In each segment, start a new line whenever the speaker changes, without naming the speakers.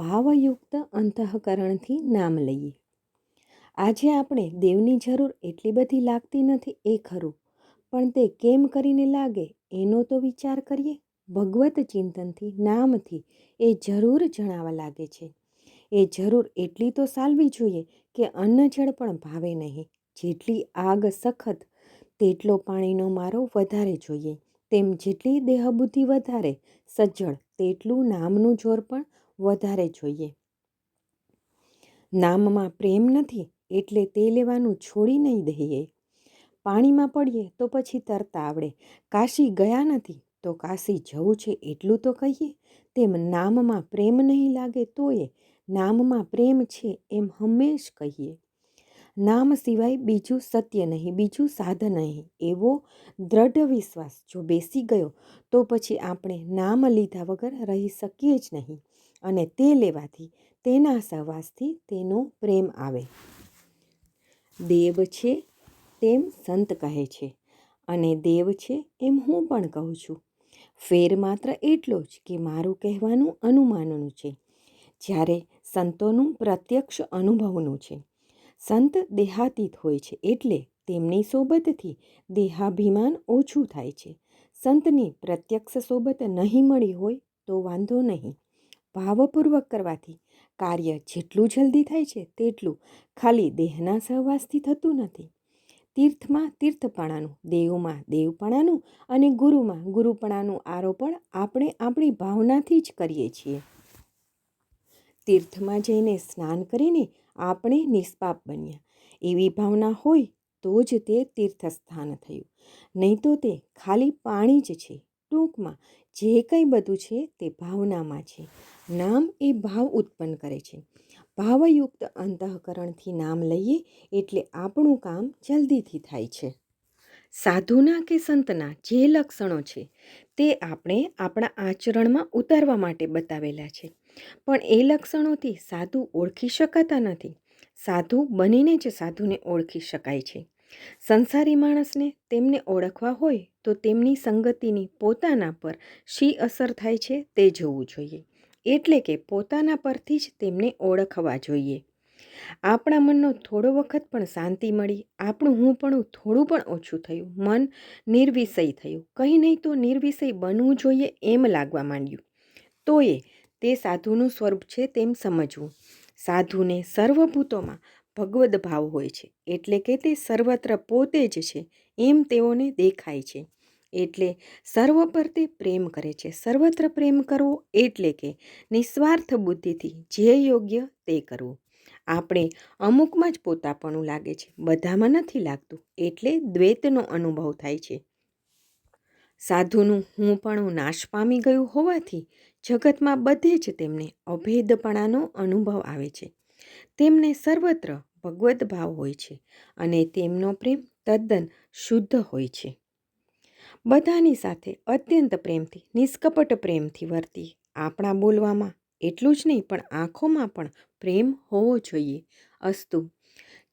ભાવયુક્ત અંતઃકરણથી નામ લઈએ. આજે આપણે દેવની જરૂર એટલી બધી લાગતી નથી એ ખરું, પણ તે કેમ કરીને લાગે એનો તો વિચાર કરીએ. ભગવત ચિંતનથી, નામથી એ જરૂર જણાવા લાગે છે. એ જરૂર એટલી તો સાલવી જોઈએ કે અન્ન જળ પણ ભાવે નહીં. જેટલી આગ સખત, તેટલો પાણીનો મારો વધારે જોઈએ. તેમ જેટલી દેહબુદ્ધિ વધારે સજ્જળ તેટલું નામનું જોર પણ વધારે જોઈએ. નામમાં પ્રેમ નથી એટલે તે લેવાનું છોડી નહીં દઈએ. પાણીમાં પડીએ તો પછી તરતા આવડે. કાશી ગયા નથી તો કાશી જવું છે એટલું તો કહીએ. તેમ નામમાં પ્રેમ નહીં લાગે તોય નામમાં પ્રેમ છે એમ હંમેશ કહીએ. નામ સિવાય બીજું સત્ય નહીં, બીજું સાધન નહીં. એવો દ્રઢ વિશ્વાસ જો બેસી ગયો તો પછી આપણે નામ લીધા વગર રહી શકીએ જ નહીં. અને તે લેવાથી તેના સહવાસથી તેનો પ્રેમ આવે. દેવ છે તેમ સંત કહે છે અને દેવ છે એમ હું પણ કહું છું. ફેર માત્ર એટલો જ કે મારું કહેવાનું અનુમાનનું છે. જ્યારે સંતોનું પ્રત્યક્ષ અનુભવનું છે. સંત દેહાતીત હોય છે એટલે તેમની સોબતથી દેહાભિમાન ઓછું થાય છે. સંતની પ્રત્યક્ષ સોબત નહીં મળી હોય તો વાંધો નહીં. ભાવપૂર્વક કરવાથી કાર્ય જેટલું જલ્દી થાય છે તેટલું ખાલી દેહના સહવાસથી થતું નથી. તીર્થમાં તીર્થપણાનું, દેવમાં દેવપણાનું અને ગુરુમાં ગુરુપણાનું આરોપણ આપણે આપણી ભાવનાથી જ કરીએ છીએ. તીર્થમાં જઈને સ્નાન કરીને આપણે નિષ્પાપ બન્યા. એવી ભાવના હોય તો જ તે તીર્થસ્થાન થયું. નહીં તો તે ખાલી પાણી જ છે. ટૂંકમાં જે કંઈ બધું છે તે ભાવનામાં છે. નામ એ ભાવ ઉત્પન્ન કરે છે. ભાવયુક્ત અંતઃકરણથી નામ લઈએ એટલે આપણું કામ જલ્દીથી થાય છે. સાધુના કે સંતના જે લક્ષણો છે તે આપણે આપણા આચરણમાં ઉતારવા માટે બતાવેલા છે. પણ એ લક્ષણોથી સાધુ ઓળખી શકાતા નથી. સાધુ બનીને જ સાધુને ઓળખી શકાય છે. સંસારી માણસને તેમને ઓળખવા હોય તો તેમની સંગતિની પોતાના પર શી અસર થાય છે તે જોવું જોઈએ. એટલે કે પોતાના પરથી જ તેમને ઓળખવા જોઈએ. આપણા મનનો થોડો વખત પણ શાંતિ મળી, આપણું હું પણ થોડું પણ ઓછું થયું, મન નિર્વિષય થયું. કંઈ નહીં તો નિર્વિષય બનવું જોઈએ એમ લાગવા માંડ્યું. તોય તે સાધુનું સ્વરૂપ છે તેમ સમજવું. સાધુને સર્વભૂતોમાં ભગવદ ભાવ હોય છે. એટલે કે તે સર્વત્ર પોતે જ છે, એમ તેઓને દેખાય છે. એટલે સર્વ પર તે પ્રેમ કરે છે. સર્વત્ર પ્રેમ કરવો એટલે કે નિસ્વાર્થ બુદ્ધિથી જે યોગ્ય તે કરવું. આપણે અમુકમાં જ પોતાપણું લાગે છે. બધામાં નથી લાગતું. એટલે દ્વૈતનો અનુભવ થાય છે. સાધુનું હું પણ નાશ પામી ગયું હોવાથી જગતમાં બધે જ તેમને અભેદપણાનો અનુભવ આવે છે. તેમને સર્વત્ર ભગવદ્ ભાવ હોય છે અને તેમનો પ્રેમ તદ્દન શુદ્ધ હોય છે. બધાની સાથે અત્યંત પ્રેમથી, નિષ્કપટ પ્રેમથી વર્તી આપણા બોલવામાં એટલું જ નહીં, પણ આંખોમાં પણ પ્રેમ હોવો જોઈએ. અસ્તુ,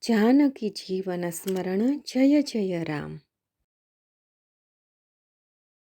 જાનકી જીવન સ્મરણ જય જય રામ.